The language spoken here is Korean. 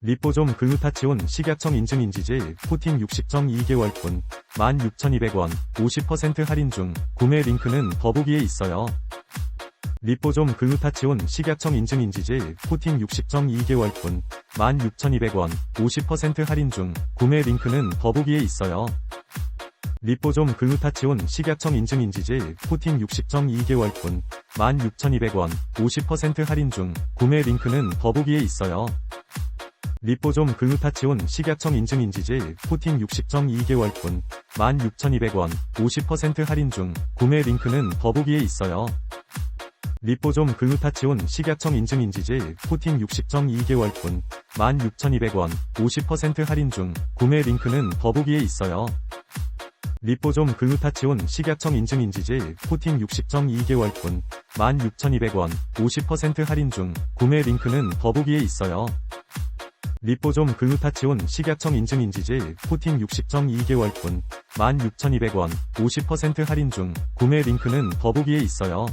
리포좀 글루타치온 식약청 인증 인지질 코팅 60정 2개월분 16,200원 50% 할인 중 구매 링크는 더보기에 있어요. 리포좀 글루타치온 식약청 인증 인지질 코팅 60정 2개월분 16,200원 50% 할인 중 구매 링크는 더보기에 있어요. 리포좀 글루타치온 식약청 인증 인지질 코팅 60정 2개월분 16,200원 50% 할인 중 구매 링크는 더보기에 있어요. 리포좀 글루타치온 식약청 인증 인지질 코팅 60정 2개월분 16,200원 50% 할인 중 구매 링크는 더보기에 있어요. 리포좀 글루타치온 식약청 인증 인지질 코팅 60정 2개월분 16,200원 50% 할인 중 구매 링크는 더보기에 있어요. 리포좀 글루타치온 식약청 인증 인지질 코팅 60정 2개월분 16,200원 50% 할인 중 구매 링크는 더보기에 있어요. 리포좀 글루타치온 식약청 인증 인지질 코팅 60정 2개월분 16,200원 50% 할인 중 구매 링크는 더보기에 있어요.